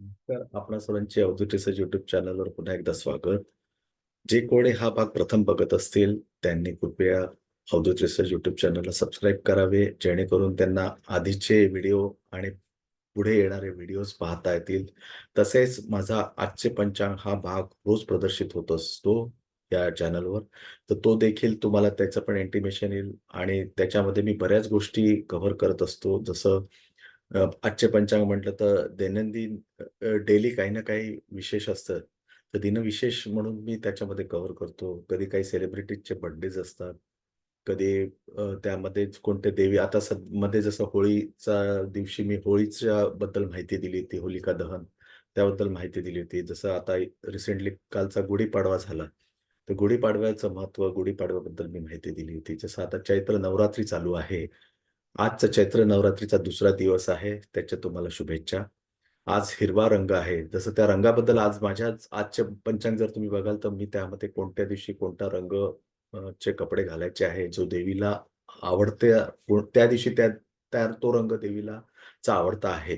तर आपणा सर्वांचे अवधूत रिसर्च युट्यूब चॅनलवर पुन्हा एकदा स्वागत. जे कोणी हा भाग प्रथम बघत असतील त्यांनी कृपया अवधूत रिसर्च युट्यूब चॅनलला सबस्क्राईब करावे जेणेकरून त्यांना आधीचे व्हिडिओ आणि पुढे येणारे व्हिडिओज पाहता येतील. तसेच माझा आजचे पंचांग हा भाग रोज प्रदर्शित होत असतो या चॅनलवर तर तो देखील तुम्हाला त्याचं पण इंटिमेशन येईल आणि त्याच्यामध्ये मी बऱ्याच गोष्टी कव्हर करत असतो. जसं आजचे पंचांग म्हटलं तर दैनंदिन डेली काही ना काही विशेष असतं. तर दिनविशेष म्हणून मी त्याच्यामध्ये कव्हर करतो. कधी काही सेलिब्रिटीजचे बर्थडेज असतात. कधी त्यामध्ये कोणते देवी आता सदमध्ये जसं होळीचा दिवशी मी होळीच्या बद्दल माहिती दिली होती होलिका दहन त्याबद्दल माहिती दिली होती. जसं आता रिसेंटली कालचा गुढीपाडवा झाला. तर गुढीपाडव्याचं महत्त्व गुढीपाडव्याबद्दल मी माहिती दिली होती. जसं आता चैत्र नवरात्री चालू आहे. आजचा चैत्र नवरात्रीचा दुसरा दिवस आहे त्याच्या तुम्हाला शुभेच्छा. आज हिरवा रंग आहे. जसं त्या रंगाबद्दल आज माझ्या आजचे पंचांग जर तुम्ही बघाल तर मी त्यामध्ये कोणत्या दिवशी कोणता रंग चे कपडे घालायचे आहे जो देवीला आवडते त्या दिवशी त्या त्या तो रंग देवीला चा आवडता आहे.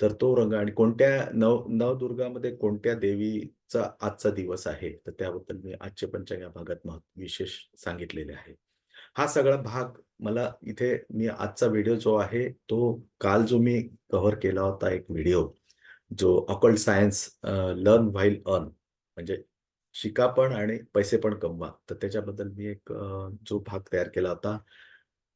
तर तो रंग आणि कोणत्या नव नवदुर्गामध्ये कोणत्या देवीचा आजचा दिवस आहे तर त्याबद्दल मी आजचे पंचांग या भागात महत्त्व विशेष सांगितलेले आहे. हा सगळा भाग मला इथे मी आजचा व्हिडिओ जो आहे तो काल जो मी कव्हर केला होता एक व्हिडिओ जो occult science learn while earn म्हणजे शिका पण आणि पैसे पण कमवा. तर त्याच्याबद्दल मी एक जो भाग तयार केला होता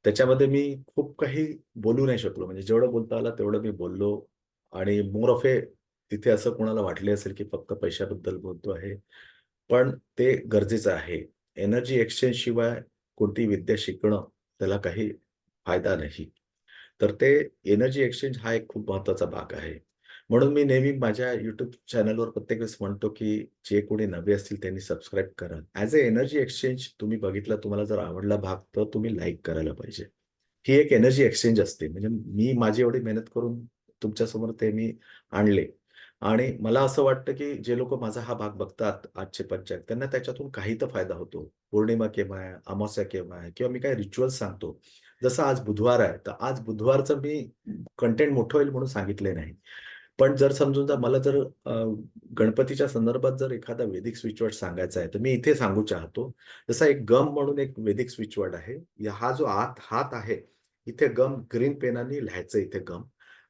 त्याच्यामध्ये मी खूप काही बोलू नाही शकलो. म्हणजे जेवढं बोलता आलं तेवढं मी बोललो. आणि मोर ऑफ ए तिथे असं कोणाला वाटले असेल की फक्त पैशाबद्दल बोलतो आहे पण ते गरजेचं आहे. एनर्जी एक्सचेंज शिवाय कोणती विद्या शिकणं त्याला काही फायदा नाही. तर ते एनर्जी एक्सचेंज हा एक खूप महत्त्वाचा भाग आहे. म्हणून मी नेहमी माझ्या युट्यूब चॅनलवर प्रत्येक वेळेस म्हणतो की जे कोणी नवे असतील त्यांनी सबस्क्राईब करा. ॲज अ एनर्जी एक्सचेंज तुम्ही बघितला तुम्हाला जर आवडला भाग तर तुम्ही लाईक करायला पाहिजे. ही एक एनर्जी एक्सचेंज असते. म्हणजे मी माझी एवढी मेहनत करून तुमच्यासमोर ते मी आणले. आणि मला असं वाटतं की जे लोक माझा हा भाग बघतात आजचे पंचायत त्यांना त्याच्यातून काही तर फायदा होतो. पौर्णिमा केव्हा आहे अमावस्या केव्हा आहे किंवा मी काही रिच्युअल सांगतो. जसं आज बुधवार आहे तर आज बुधवारचं मी कंटेंट मोठं होईल म्हणून सांगितले नाही. पण जर समजून जा मला जर गणपतीच्या संदर्भात जर एखादा वेदिक स्विचवर्ड सांगायचा आहे तर मी इथे सांगू चाहतो. जसा एक गम म्हणून एक वेदिक स्विचवर्ड आहे हा जो आत हात आहे इथे गम ग्रीन पेनाने लिहायचं इथे गम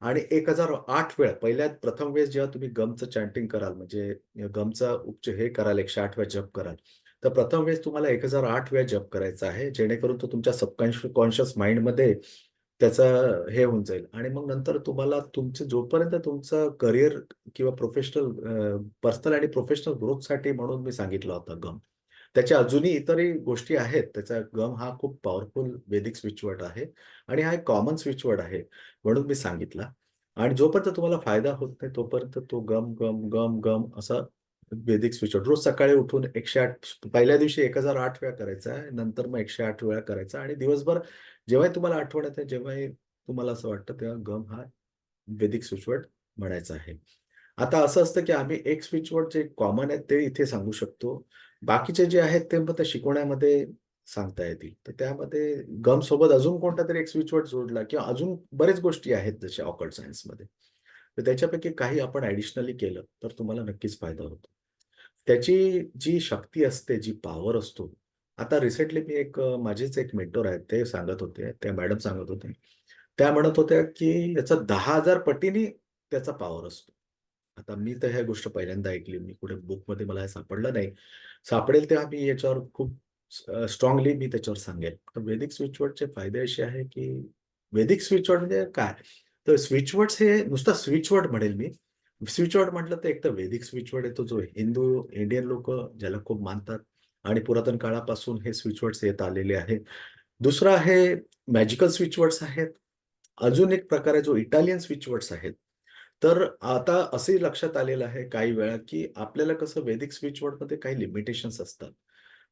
आणि एक हजार आठ वेळा पहिल्या प्रथम वेळेस जेव्हा तुम्ही गमचं चॅन्टिंग कराल म्हणजे गमचा उपच हे कराल एकशे आठ वेळा जप कराल तर प्रथम वेळेस तुम्हाला एक हजार आठ वेळा जप करायचा आहे जेणेकरून तो तुमच्या सबकॉन्शियस कॉन्शियस माइंडमध्ये त्याचा हे होऊन जाईल. आणि मग नंतर तुम्हाला तुमचे जोपर्यंत तुमचं करिअर किंवा प्रोफेशनल पर्सनल आणि प्रोफेशनल ग्रोथसाठी म्हणून मी सांगितलं होतं गम. त्याच्या अजूनही इतरही गोष्टी आहेत. त्याचा गम हा खूप पॉवरफुल वेदिक स्विचवर्ड आहे आणि हा एक कॉमन स्विचवर्ड आहे म्हणून मी सांगितला. आणि जोपर्यंत तुम्हाला फायदा होत नाही तोपर्यंत तो गम गम गम गम असा वेदिक स्विचवर्ड रोज सकाळी उठून एकशे आठ पहिल्या दिवशी एक हजार आठ वेळा करायचा आहे नंतर मग एकशे आठ वेळा करायचा आणि दिवसभर जेव्हाही तुम्हाला आठवण येते जेव्हाही तुम्हाला असं वाटतं तेव्हा गम हा वेदिक स्विचवर्ड म्हणायचा आहे. आता असं असतं की आम्ही एक स्विचवर्ड जे कॉमन आहे ते इथे सांगू शकतो. बाकीचे जे आहेत ते मग त्या शिकवण्यामध्ये सांगता येतील. तर त्यामध्ये गम सोबत अजून कोणता तरी एक स्विचवर्ड जोडला किंवा अजून बरेच गोष्टी आहेत जसे ऑकल्ट सायन्समध्ये तर त्याच्यापैकी काही आपण ऍडिशनली केलं तर तुम्हाला नक्कीच फायदा होतो. त्याची जी शक्ती असते जी पॉवर असतो. आता रिसेंटली मी एक माझेच एक मेंटोर आहेत ते सांगत होते त्या मॅडम सांगत होते. त्या म्हणत होत्या की याचा दहा हजार पटीने त्याचा पॉवर असतो. आता मी तर ह्या गोष्ट पहिल्यांदा ऐकली. मी कुठे बुकमध्ये मला हे सापडलं नाही. सापडेल तेव्हा मी याच्यावर खूप स्ट्रॉंगली मी त्याच्यावर सांगेल. तर वेदिक स्विचवर्डचे फायदे असे आहे की वेदिक स्विचवर्ड म्हणजे काय? तर स्विचवर्ड्स हे नुसता स्विचवर्ड म्हणेल मी. स्विचवर्ड म्हटलं तर एक तर वेदिक स्विचवर्ड येतो जो हिंदू इंडियन लोक ज्याला खूप मानतात आणि पुरातन काळापासून हे स्विचवर्ड्स येत आलेले आहेत. दुसरं आहे मॅजिकल स्विचवर्ड्स आहेत. अजून एक प्रकार आहे जो इटालियन स्विचवर्ड्स आहेत तर आता असे लक्षात आलेलं आहे काही वेळा की आपल्याला कसं वेदिक स्विचवर्डमध्ये काही लिमिटेशन्स असतात.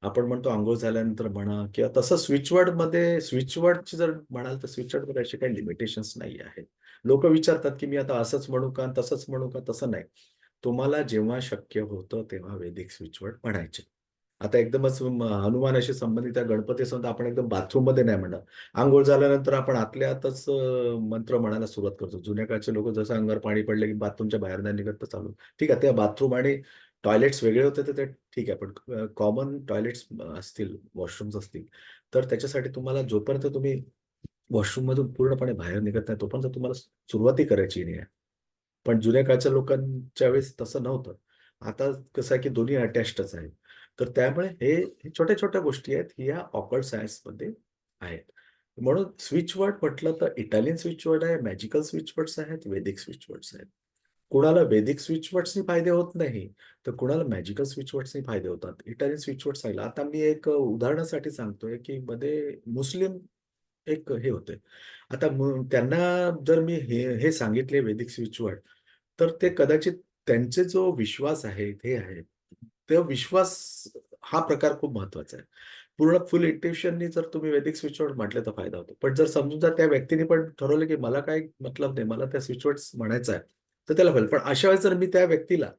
आपण म्हणतो आंघोळ झाल्यानंतर म्हणा किंवा तसं स्विचवर्डमध्ये स्विचवर्डची जर म्हणाल तर स्विचवर्डमध्ये असे काही लिमिटेशन्स नाही आहेत. लोक विचारतात की मी आता असंच म्हणू का तसंच म्हणू का तसं नाही. तुम्हाला जेव्हा शक्य होतं तेव्हा वेदिक स्विचवर्ड म्हणायचे. आता एकदमच हनुमानाशी संबंधित त्या गणपती सण आपण एकदम बाथरूममध्ये नाही म्हणणार. आंघोळ झाल्यानंतर आपण आतल्यातच मंत्र म्हणायला सुरुवात करतो. जुन्या काळचे लोक जसं अंगावर पाणी पडलं की बाथरूमच्या बाहेर नाही निघत तर चालू. ठीक आहे, त्या बाथरूम आणि टॉयलेट्स वेगळे होते तर ते ठीक आहे. पण कॉमन टॉयलेट्स असतील, वॉशरूम्स असतील, तर त्याच्यासाठी तुम्हाला जोपर्यंत तुम्ही वॉशरूममधून पूर्णपणे बाहेर निघत नाही, तोपर्यंत तुम्हाला सुरुवातही करायची नाही आहे. पण जुन्या काळच्या लोकांच्या वेळेस तसं नव्हतं. आता कसं आहे की दोन्ही अटॅचच आहेत. तर त्यामुळे हे छोट्या-छोट्या गोष्टी आहेत, ह्या ऑकर्ड सायन्समध्ये आहेत. म्हणून स्विच वर्ड म्हटलं तर इटालियन स्विच वर्ड आहे, मॅजिकल स्विच वर्ड्स आहेत, वेदिक स्विच वर्ड्स आहेत. कुणाला वेदिक स्विच वर्ड्सनी फायदे होत नाही, तर कुणाला मॅजिकल स्विच वर्ड्सनी फायदे होतात. इटालियन स्विच वर्ड आता मी एक उदाहरणासाठी सांगतोय की मध्ये मुस्लिम एक हे होते. आता त्यांना जर मी हे हे सांगितले वेदिक स्विच वर्ड, तर ते कदाचित त्यांचे जो विश्वास आहे, हे आहे, तेव्हा विश्वास हा प्रकार खूप महत्त्वाचा आहे. पूर्ण फुल इंट्युशननी जर तुम्ही वैदिक स्विचवर्ड म्हटलं म्हटले तर फायदा होतो. पण जर समजून जर त्या व्यक्तीने पण ठरवलं की मला काय मतलब नाही, मला त्या स्विचवर्ड म्हणायचा आहे, तर त्याला होईल पण अशा वेळेस जर मी त्या व्यक्तीला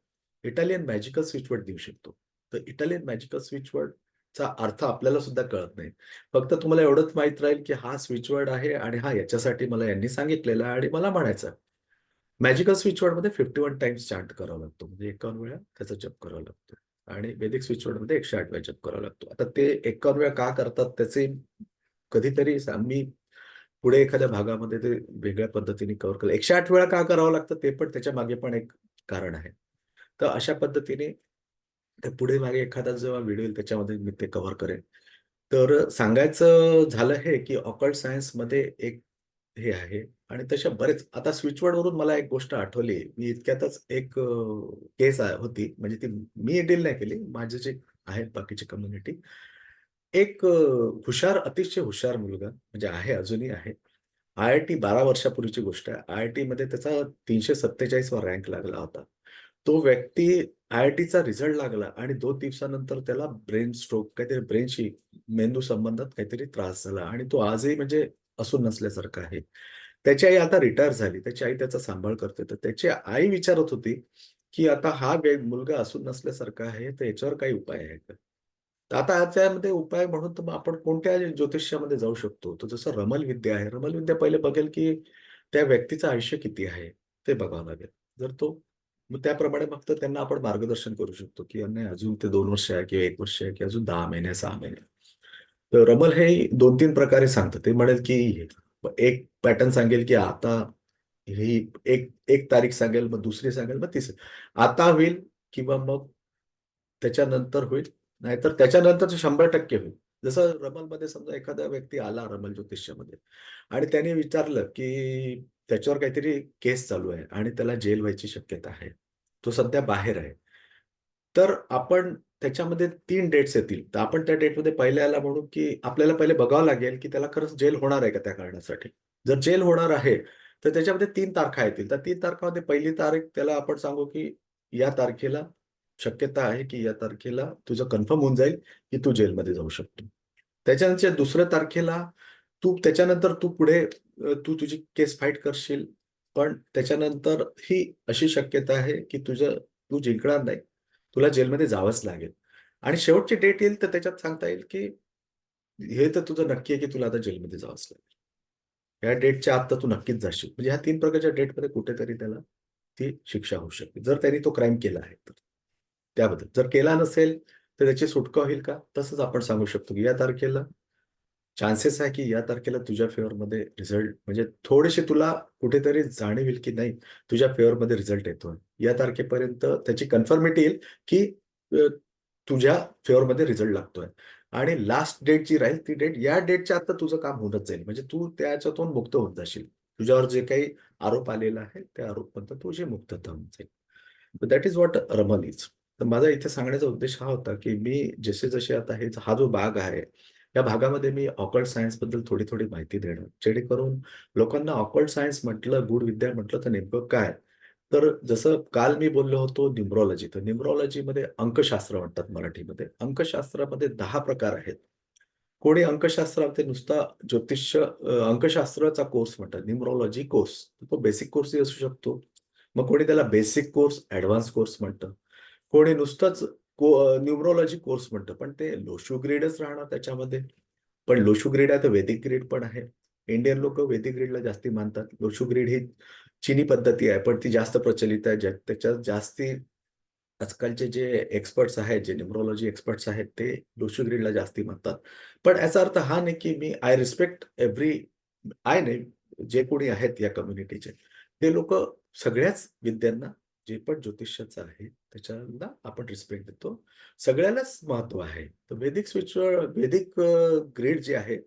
इटालियन मॅजिकल स्विचवर्ड देऊ शकतो. तर इटालियन मॅजिकल स्विचवर्ड चा अर्थ आपल्याला सुद्धा कळत नाही. फक्त तुम्हाला एवढंच माहीत राहील की हा स्विचवर्ड आहे आणि हा याच्यासाठी मला यांनी सांगितलेला आहे आणि मला म्हणायचं आहे. मॅजिकल स्विच वर्डमध्ये 51 टाइम्स चार्ट करावा लागतो. म्हणजे 51 वेळा त्याचा जप करावा लागतो आणि वैदिक स्विच एकशे 108 वेळा जप करावा लागतो. आता ते 51 वेळा का करतात त्याचे कधीतरी मी पुढे एखाद्या भागामध्ये ते वेगळ्या पद्धतीने कव्हर केलं. 108 वेळा का करावं लागतं ते पण त्याच्यामागे पण एक कारण आहे. तर अशा पद्धतीने ते पुढे मागे एखादा जेव्हा व्हिडिओ येईल त्याच्यामध्ये मी ते कव्हर करेन. तर सांगायचं झालं हे की ऑकल्ट सायन्समध्ये एक हे आहे आणि तशा बरेच आता स्विच वरून मला एक गोष्ट आठवली. मी इतक्यातच एक केस होती. म्हणजे ती मी डील नाही केली. माझे जे आहेत बाकीची कम्युनिटी. एक हुशार, अतिशय हुशार मुलगा म्हणजे आहे, अजूनही आहे. आय-आय-टी 12 वर्षापूर्वीची गोष्ट आहे. आय-आय-टीमध्ये त्याचा 347 वा रँक लागला होता. तो व्यक्ती आय-आय-टीचा रिझल्ट लागला आणि दोन दिवसानंतर त्याला ब्रेन स्ट्रोक काहीतरी ब्रेनशी मेंदू संबंधात काहीतरी त्रास झाला आणि तो आजही म्हणजे असून नसल्यासारखा आहे. त्याची आई आता रिटायर झाली. त्याची आई त्याचा सांभाळ करते. तर त्याची आई विचारत होती की आता हा मुलगा असून नसल्यासारखा आहे, तर याच्यावर काही उपाय आहे का? तर आता त्यामध्ये उपाय म्हणून तर मग आपण कोणत्या ज्योतिष्यामध्ये जाऊ शकतो. तर जसं रमल विद्या आहे. रमल विद्या पहिले बघेल की त्या व्यक्तीचं आयुष्य किती आहे, ते बघावं लागेल. जर तो मग त्याप्रमाणे फक्त त्यांना आपण मार्गदर्शन करू शकतो की नाही अजून ते दोन वर्ष आहे किंवा एक वर्ष आहे की अजून दहा महिने, सहा महिने. तर रमल हे 2-3 प्रकारे सांगतं. ते म्हणेल की एक पॅटर्न सांगेल की आता ही एक एक तारीख सांगेल, मग दुसरी सांगेल, मग तिसरी. आता होईल किंवा मग त्याच्यानंतर होईल. नाहीतर त्याच्यानंतर शंभर टक्के होईल. जसं रमलमध्ये समजा एखादा व्यक्ती आला रमल ज्योतिष्यामध्ये आणि त्याने विचारलं की त्याच्यावर काहीतरी केस चालू आहे आणि त्याला जेल व्हायची शक्यता आहे. तो सध्या बाहेर आहे. तर आपण त्याच्यामध्ये तीन डेट्स येतील. तर आपण त्या डेटमध्ये पहिल्याला म्हणू की आपल्याला पहिले बघावं लागेल की त्याला खरंच जेल होणार आहे का त्या कारणासाठी. जर जेल होणार आहे, तर त्याच्यामध्ये तीन तारखा येतील. तर तीन तारखामध्ये पहिली तारीख त्याला आपण सांगू की या तारखेला शक्यता आहे की या तारखेला तुझं कन्फर्म होऊन जाईल की तू जेलमध्ये जाऊ शकतो. त्याच्यानंतर दुसऱ्या तारखेला तू त्याच्यानंतर तू पुढे तू तुझी केस फाईट करशील. पण त्याच्यानंतर ही अशी शक्यता आहे की तुझं तू जिंकणार नाही. तुला जेलमध्ये जावंच लागेल आणि शेवटची डेट येईल तर त्याच्यात सांगता येईल की हे तर तुझं नक्की आहे की तुला आता जेलमध्ये जावंच लागेल. या डेटच्या आत तर तू नक्कीच जाशील. म्हणजे ह्या तीन प्रकारच्या डेटमध्ये कुठेतरी त्याला ती शिक्षा होऊ शकते. जर त्याने तो क्राईम केला आहे तर. त्याबद्दल. जर केला नसेल तर त्याची सुटका होईल का? तसंच आपण सांगू शकतो की या तारखेला चान्सेस आहे की या तारखेला तुझ्या फेवरमध्ये रिझल्ट म्हणजे थोडेसे तुला कुठेतरी जाणीव येईल की नाही तुझ्या फेवरमध्ये रिझल्ट येतोय. या तारखेपर्यंत त्याची कन्फर्मिटी येईल की तुझ्या फेवरमध्ये रिझल्ट लागतोय आणि लास्ट डेट जी राहील ती डेट या डेटच्या आता तुझं काम होतच जाईल. म्हणजे तू त्याच्यातून मुक्त होत जाशील. तुझ्यावर जे काही आरोप आलेला आहे त्या आरोपमधून तुझी मुक्तता होऊन जाईल. That is what Raman is. तर माझा इथे सांगण्याचा उद्देश हा होता की मी जसे-जसे आता हे हा जो भाग आहे, या भागामध्ये मी ऑकल्ट सायन्सबद्दल थोडी-थोडी माहिती देणं, जेणेकरून लोकांना ऑकल्ट सायन्स म्हटलं, गूढ विद्या म्हटलं तर नेमकं काय? तर जसं काल मी बोललो होतो न्यूमरॉलॉजी. तर न्यूमरॉलॉजीमध्ये अंकशास्त्र म्हणतात मराठीमध्ये. अंकशास्त्रामध्ये दहा प्रकार आहेत. कोणी अंकशास्त्रामध्ये नुसता ज्योतिष्य अंकशास्त्राचा कोर्स म्हणतात. न्यूमरॉलॉजी कोर्स. तो बेसिक कोर्सही असू शकतो. मग कोणी त्याला बेसिक कोर्स, ऍडव्हान्स कोर्स म्हणतं. कोणी नुसतंच न्यूमरोलॉजी कोर्स म्हणतं. पण ते लोशू ग्रेडच राहणार त्याच्यामध्ये. पण लोशू ग्रेड आहे तर वेदिक ग्रेड पण आहे. इंडियन लोक वेदिक ग्रेडला जास्ती मानतात. लोशू ग्रेड ही चीनी पद्धती आहे पण ती जास्त प्रचलित आहे. ज्या- त्याच्यात जास्ती आजकालचे जे एक्सपर्ट्स आहेत जे न्यूमरोलॉजी एक्सपर्ट्स आहेत ते लोशू ग्रेडला जास्ती मानतात. पण याचा अर्थ हा नाही की मी आय रिस्पेक्ट एव्हरी आय नाही जे कोणी आहेत या कम्युनिटीचे ते लोक सगळ्याच विद्यांना जे पण ज्योतिषाचं आहे त्याच्याला आपण रिस्पेक्ट देतो. सगळ्यालाच महत्त्व आहे. तर वेदिक स्पिरिच्युअल वेदिक ग्रेड जे आहे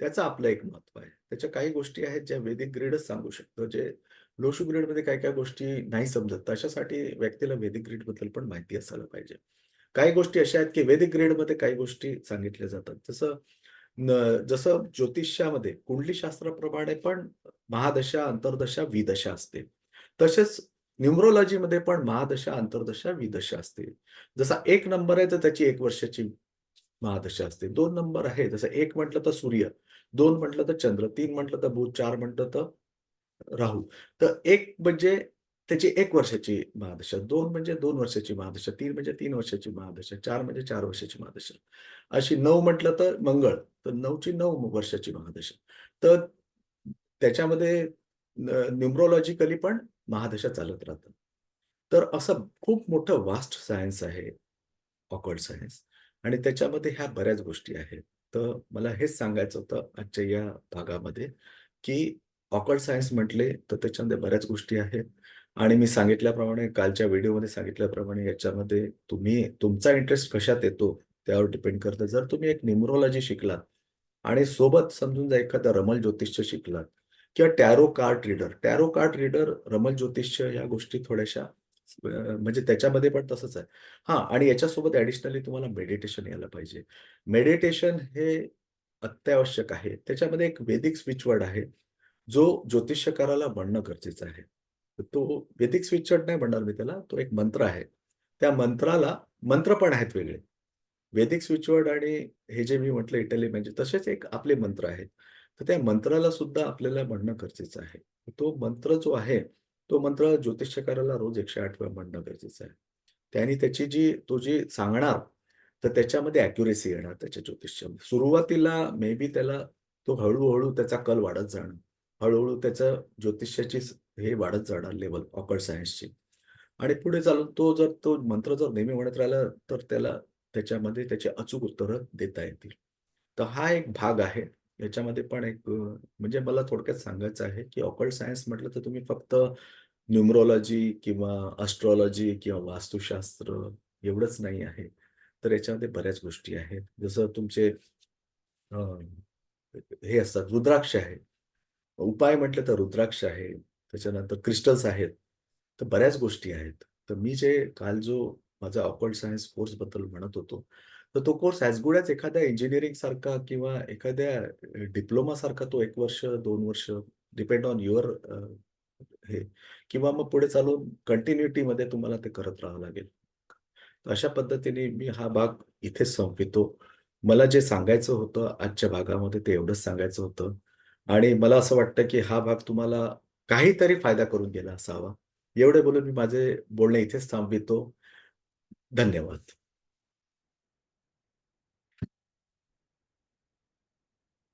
त्याचं आपलं एक महत्त्व आहे. त्याच्या काही गोष्टी आहेत ज्या वेदिक ग्रेडच सांगू शकतो. जे लोशू ग्रेडमध्ये काय काय गोष्टी नाही समजत. अशासाठी व्यक्तीला वेदिक ग्रेडबद्दल पण माहिती असायला पाहिजे. काही गोष्टी अशा आहेत की वेदिक ग्रेडमध्ये काही गोष्टी सांगितल्या जातात. जसं जसं ज्योतिषामध्ये कुंडली शास्त्राप्रमाणे पण महादशा अंतर्दशा विदशा असते. तसेच न्युमरोलॉजीमध्ये पण महादशा अंतर्दशा विदशा असते जसा एक नंबर आहे तर त्याची एक वर्षाची महादशा असते. दोन नंबर आहे जसं एक म्हटलं तर सूर्य दोन म्हटलं तर चंद्र तीन म्हटलं तर बुध चार म्हटलं तर राहू. तर एक म्हणजे त्याची एक वर्षाची महादशा दोन म्हणजे दोन वर्षाची महादशा तीन म्हणजे तीन वर्षाची महादशा चार म्हणजे चार वर्षाची महादशा. अशी नऊ म्हटलं तर मंगळ तर नऊची नऊ वर्षाची महादशा. तर त्याच्यामध्ये न्युमरोलॉजिकली पण महादशा चालत राहतात. तर असं खूप मोठं वास्ट सायन्स आहे ऑकवर्ड सायन्स आणि त्याच्यामध्ये ह्या बऱ्याच गोष्टी आहेत. तर मला हेच सांगायचं होतं आजच्या या भागामध्ये की ऑकवर्ड सायन्स म्हटले तर त्याच्यामध्ये बऱ्याच गोष्टी आहेत. आणि मी सांगितल्याप्रमाणे कालच्या व्हिडिओमध्ये सांगितल्याप्रमाणे याच्यामध्ये तुम्ही तुमचा इंटरेस्ट कशात येतो त्यावर डिपेंड करतं. जर तुम्ही एक न्यूमरोलॉजी शिकलात आणि सोबत समजून जा एखादा रमल ज्योतिष शिकलात किंवा tarot card reader. Tarot card reader रमल ज्योतिष्य या गोष्टी थोड्याशा म्हणजे त्याच्यामध्ये पण तसंच आहे. हा आणि याच्यासोबत ऍडिशनली तुम्हाला मेडिटेशन यायला पाहिजे. मेडिटेशन हे अत्यावश्यक आहे. त्याच्यामध्ये एक वेदिक स्विच वर्ड आहे जो ज्योतिष्यकाराला म्हणणं गरजेचं आहे. तो वेदिक स्विचवर्ड नाही म्हणणार मी त्याला तो एक मंत्र आहे. त्या मंत्राला मंत्र पण आहेत वेगळे. वेदिक स्विच वर्ड आणि हे जे मी म्हटलं इटली म्हणजे तसेच एक आपले मंत्र आहेत. तर त्या मंत्राला सुद्धा आपल्याला म्हणणं गरजेचं आहे. तो मंत्र जो आहे तो मंत्र ज्योतिष्यकाराला रोज एकशे आठ वेळा म्हणणं गरजेचं आहे. त्याने त्याची जी तो जी सांगणार तर त्याच्यामध्ये अॅक्युरेसी येणार त्याच्या ज्योतिष्यामध्ये सुरुवातीला मे बी त्याला तो हळूहळू त्याचा कल वाढत जाणार हळूहळू त्याचं ज्योतिष्याची हे वाढत जाणार लेवल ऑकर्ड सायन्सची आणि पुढे चालून तो जर तो मंत्र जर नेहमी म्हणत राहिला तर त्याला त्याच्यामध्ये त्याची अचूक उत्तरं देता येतील. तर हा एक भाग आहे. याच्यामध्ये पण एक म्हणजे मला थोडक्यात सांगायचं आहे की ऑकल्ट सायन्स म्हटलं तर तुम्ही फक्त न्यूमरोलॉजी किंवा अस्ट्रॉलॉजी किंवा वास्तुशास्त्र एवढंच नाही आहे. तर याच्यामध्ये बऱ्याच गोष्टी आहेत. जसं तुमचे हे असतात रुद्राक्ष आहे. उपाय म्हटलं तर रुद्राक्ष आहे. त्याच्यानंतर क्रिस्टल्स आहेत. तर बऱ्याच गोष्टी आहेत. तर मी जे काल जो माझा ऑकल्ट सायन्स कोर्सबद्दल म्हणत होतो तर तो कोर्स ॲज गुड ॲज एखाद्या इंजिनिअरिंग सारखा किंवा एखाद्या डिप्लोमा सारखा तो एक वर्ष दोन वर्ष डिपेंड ऑन युअर हे. किंवा मग पुढे चालून कंटिन्युटीमध्ये तुम्हाला ते करत राहावं लागेल. अशा पद्धतीने मी हा भाग इथेच संपवितो. मला जे सांगायचं होतं आजच्या भागामध्ये ते एवढंच सांगायचं होतं. आणि मला असं वाटतं की हा भाग तुम्हाला काहीतरी फायदा करून गेला असावा. एवढे बोलून मी माझे बोलणे इथेच थांबवितो. धन्यवाद.